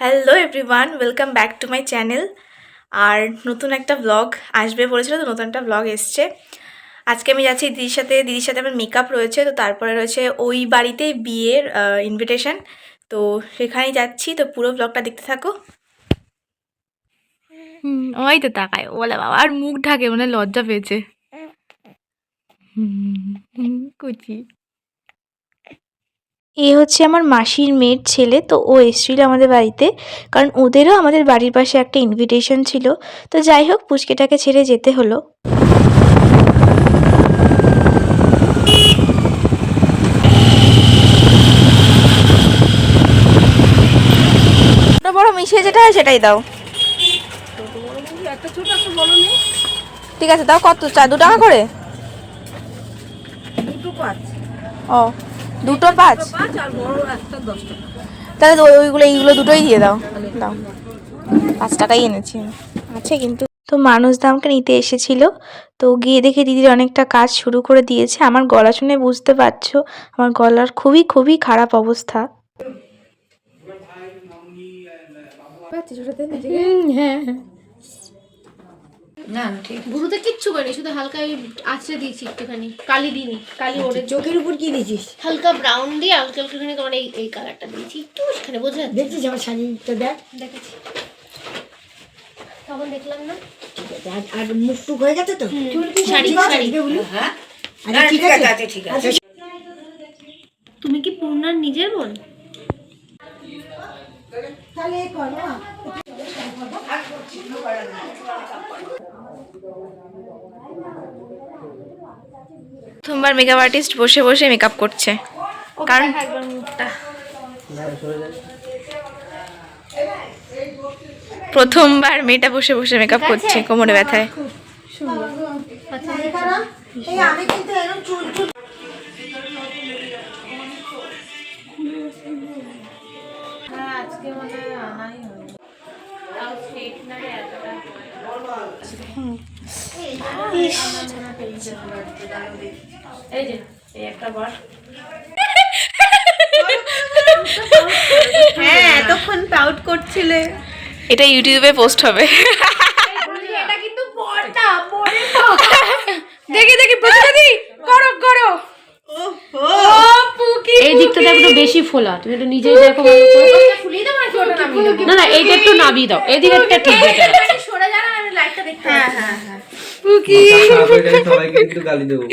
Hello everyone welcome back to my channel আর নতুন একটা blog আসবে বলেছিল, তো নতুন একটা ব্লগ এসছে। আজকে আমি যাচ্ছি দিদির সাথে। দিদির সাথে আমার মেকআপ রয়েছে, তো তারপরে রয়েছে ওই বাড়িতে বিয়ের ইনভিটেশন তো সেখানেই যাচ্ছি। তো পুরো ব্লগটা দেখতে থাকো। ওই তো তাকায়। বলে বাবা, আর মুখ ঢাকে মানে লজ্জা পেয়েছে। কুচি। এ হচ্ছে আমার মাসির মেয়ের ছেলে তো ও এসেছিল আমাদের বাড়িতে। কারণ ওদেরও আমাদের বাড়ির পাশে একটা ইনভিটেশন ছিল। তো যাই হোক পুচকেটাকে ছেড়ে যেতে হলো। বড় মিশিয়ে যেটা হয় সেটাই দাও। ঠিক আছে দাও কত? চা দু টাকা করে? ও। দুটো পাঁচ? তাহলে তো ওই- ওইগুলো এইগুলো দুটোই দিয়ে দাও। দাও। পাঁচ টাকাই এনেছি। আছে কিন্তু। তো মানুষ দামকে নিতে এসেছিল। তো গিয়ে দেখে দিদির অনেকটা কাজ শুরু করে দিয়েছে। আমার গলা শুনে বুঝতে পারছ আমার গলার খুবই খুবই খারাপ অবস্থা। গুরুতে কিচ্ছু করিনি শুধু হালকা ওই আঁচড়ে দিয়েছি একটুখানি কালি দিইনি কালি ওরে চোখের উপর কি দিয়েছিস? হালকা ব্রাউন দিয়ে হালকা তোমার এই এই কালারটা দিয়েছি একটু সেখানে বোঝা যাচ্ছে। দেখছিস আমার শাড়িটা দেখ। দেখেছি। তখন দেখলাম না। ঠিক আছে আর আর মুখ টুক হয়ে গেছে তো? শাড়ি শাড়ি। হ্যাঁ। আচ্ছা ঠিক আছে। ঠিক আছে। তুমি কি পূর্ণার নিজের বোন? তাহলে কর না প্রথমবার মেকআপ আর্টিস্ট বসে বসে মেকআপ করছে। কারণ প্রথমবার মেয়েটা বসে বসে মেকআপ করছে কোমরে ব্যথায়। এই হ্যাঁ এতক্ষণ পাউট করছিলে। এটা ইউটিউবে পোস্ট হবে। এটা কিন্তু পরটা পরে দেখি দেখি প্রতিবাদী করো করো। এই দিকটা দেখো একটু বেশি ফোলা তুমি একটু নিজেই দেখো না না এইটা একটু নামিয়ে দাও। এই দিকটা ঠিক আছে হ্যাঁ হ্যাঁ হ্যাঁ সবাইকে একটু গালি দেবো।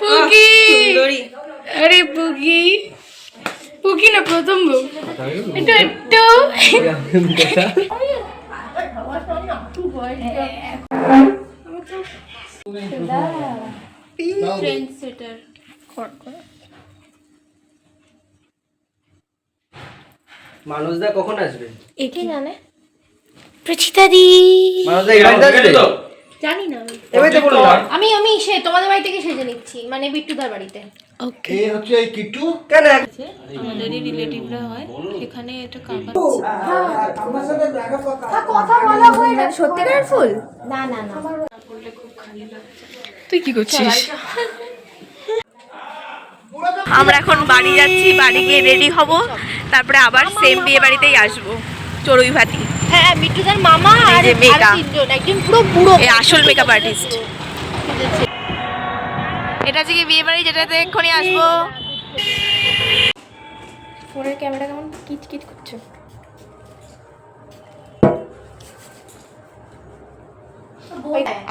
পুকি। আরে পুকি। পুকি না প্রথম বউ। একটু একটু ট্রেন্ড সেটার মানুষদা কখন আসবে? একে জানে। প্রচিতাদি জানি না। আমি আমি আমি সে তোমাদের বাড়ি থেকে সেজে নিচ্ছি মানে বিট্টুদার বাড়িতে। এই হচ্ছে এই কিট্টু? কেন? আমাদেরই রিলেটিভরা হয় এখানে এটা কাকা কথা বলা হয় না। ফুল? না না না। তুই কি করছিস? আমরা এখন বাড়ি যাচ্ছি বাড়ি গিয়ে রেডি হব। তারপরে আবার সেম বিয়ে বাড়িতেই আসব। চড়ুই ভাতি হ্যাঁ বিট্টুদার মামা আর। তিনজন একজন পুরো বুড়ো আসল মেকআপ আর্টিস্ট এটা হচ্ছে কি বিয়ে বাড়ি যেটাতে এক্ষুনি আসব। ফোনের ক্যামেরা কেমন কিট করছে?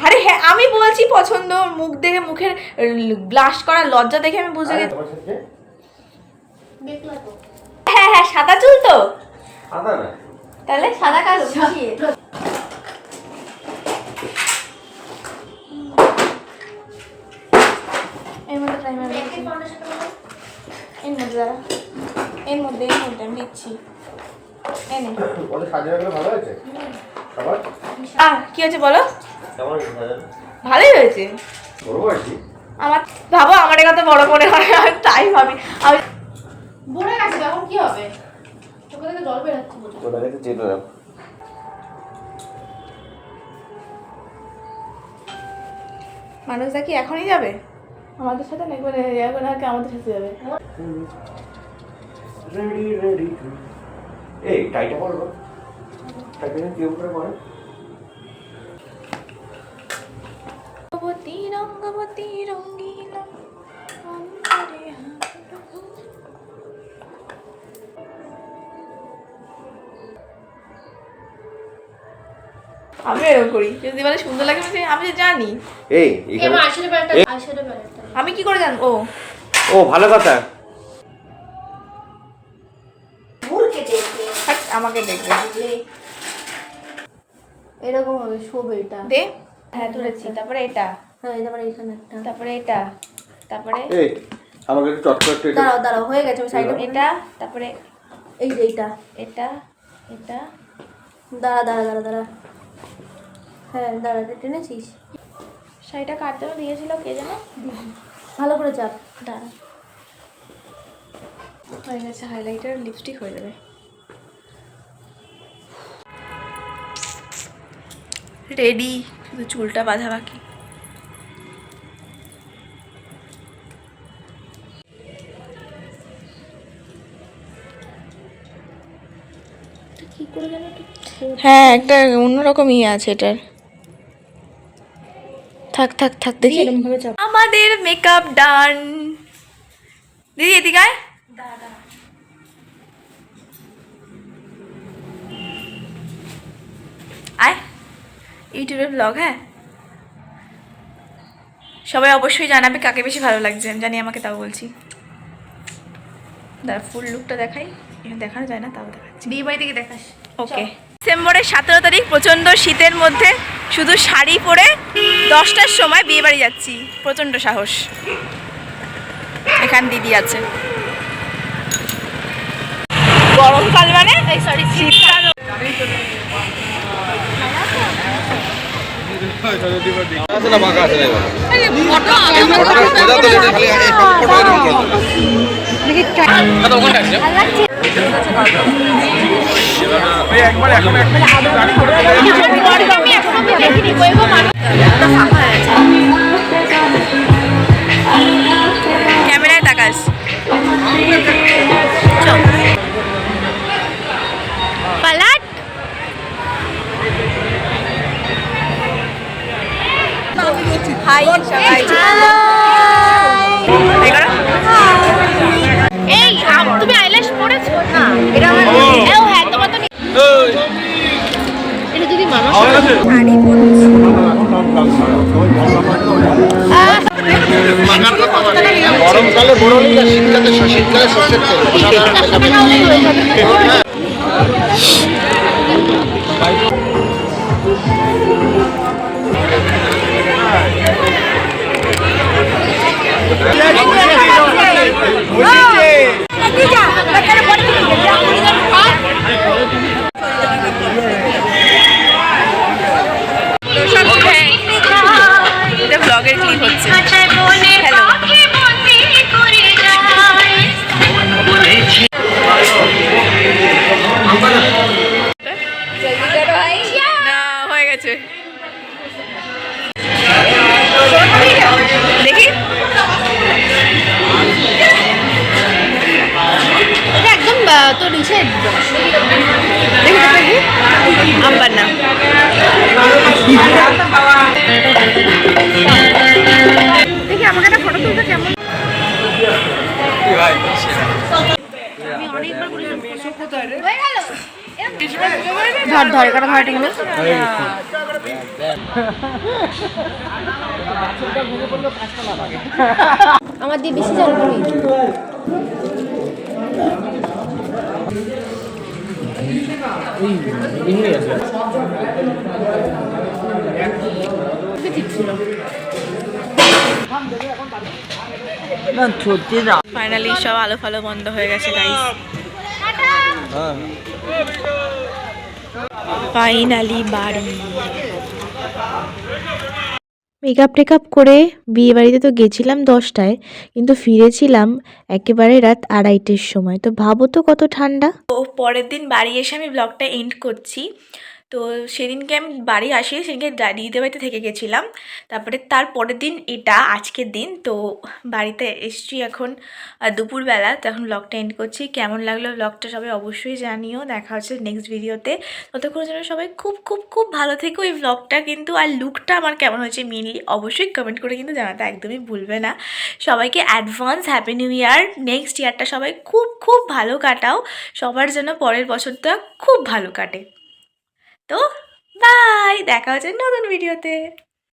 আরে হ্যাঁ আমি বলছি পছন্দ মুখ দেখে মুখের ব্লাশ করা লজ্জা দেখে আমি বুঝে গেছি। হ্যাঁ হ্যাঁ সাদা চুল তো? সাদা না। তাহলে সাদা কালো মিশিয়ে। এর মধ্যে প্রাইমার এর মধ্যে দাঁড়া। এর মধ্যে এর মধ্যে আমি দিচ্ছি। এনে ভালো হয়েছে? খাবার আহ কি হয়েছে বলো? কেমন হয়েছে সাজানো? ভালোই হয়েছে। আমার ভাবো আমার কত বড় মনে হয় আমি তাই ভাবি। আমি বুড়ে গেছে এখন কি হবে? চোখে থেকে জল বেরোচ্ছে তোর কাছে চেনো না মানুষদা কি এখনই যাবে? আমাদের সাথে না মানে যাবে না কি আমাদের সাথে যাবে। রেডি রেডি এই টাইটা পড়ব টাইটা কি করে পড়ে আমি এরকম করি। যদি বলে সুন্দর লাগে আমি আমি জানি। এই এখানে আমি কি করে জানব? ও ও ভালো কথা। মুরকে দেখবে। আমাকে দেখবে। এরকম হবে শোবে এটা। দে। হ্যাঁ তুলেছি তারপরে এটা। হ্যাঁ তারপরে এখানে একটা। তারপরে এটা। তারপরে এই আমাকে একটু চট এটা- দাঁড়াও দাঁড়াও হয়ে গেছে সাইডে এটা তারপরে এই যে এইটা এটা এটা। দাঁড়া দাঁড়া দাঁড়া দাঁড়া। হ্যাঁ দাঁড়া এটা টেনেছিস? শাড়িটা কাটতে দিয়েছিল কে জানো? ভালো করে চাপ। দাঁড়া। হয়ে গেছে হাইলাইটার লিপস্টিক হয়ে যাবে। রেডি শুধু চুলটা বাঁধা বাকি। করে হ্যাঁ একটা অন্যরকম ইয়ে আছে এটার। থাক থাক থাক দেখি। আমাদের মেকআপ ডান দিদি এদিকে আয়। আয়। ইউটিউবের ব্লগ হ্যাঁ? সবাই অবশ্যই জানাবে কাকে বেশি ভালো লাগছে আমি জানি আমাকে তাও বলছি। দাঁড়া ফুল লুকটা দেখাই। এখানে দেখানো যায় না তাও দেখাচ্ছি। বিয়ে বাড়ি থেকে দেখাস। ওকে ডিসেম্বরের সতেরো তারিখ প্রচণ্ড শীতের মধ্যে। শুধু শাড়ি পরে দশটার সময় বিয়ে বাড়ি যাচ্ছি। প্রচণ্ড সাহস। এখান দিদি আছে। গরমকাল মানে? সরি শীতকাল। ক্যামেরায় তাকাস। পালাট। হাই সবাই। গরমকালে বড়লি আর শীতকালে শীতকালে তেল তো আম্বার না দেখি আমাকে একটা ফটো তুলতে কেমন? ধর ধর এটা ধর এটা আমার দিয়ে বেশি করি ফাইনালি সব আলো ফালো বন্ধ হয়ে গেছে গাইস ফাইনালি বাড়ি। মেকআপ টেকআপ করে বিয়ে বাড়িতে তো গেছিলাম দশটায়, কিন্তু ফিরেছিলাম একেবারে রাত আড়াইটের সময়। তো ভাবো তো কত ঠান্ডা। ও পরের দিন বাড়ি এসে আমি ব্লগটা এন্ড করছি। তো সেদিনকে আমি বাড়ি আসি, সেদিনকে দিদিদের বাড়িতে থেকে গেছিলাম। তারপরে তার পরের দিন এটা, আজকের দিন, তো বাড়িতে এসছি এখন দুপুরবেলা। তো এখন ব্লগটা এন্ড করছি। কেমন লাগল ব্লগটা সবাই অবশ্যই জানিও। দেখা হচ্ছে নেক্সট ভিডিওতে ততক্ষণের জন্য সবাই খুব খুব খুব ভালো থেকো এই ব্লগটা কিন্তু। আর লুকটা আমার কেমন হয়েছে মেনলি অবশ্যই কমেন্ট করে কিন্তু জানাতে একদমই ভুলবে না। সবাইকে advance happy new year next ইয়ারটা সবাই খুব খুব ভালো কাটাও। সবার জন্য পরের বছরটা খুব ভালো কাটে। তো বাই দেখা হচ্ছে নতুন ভিডিওতে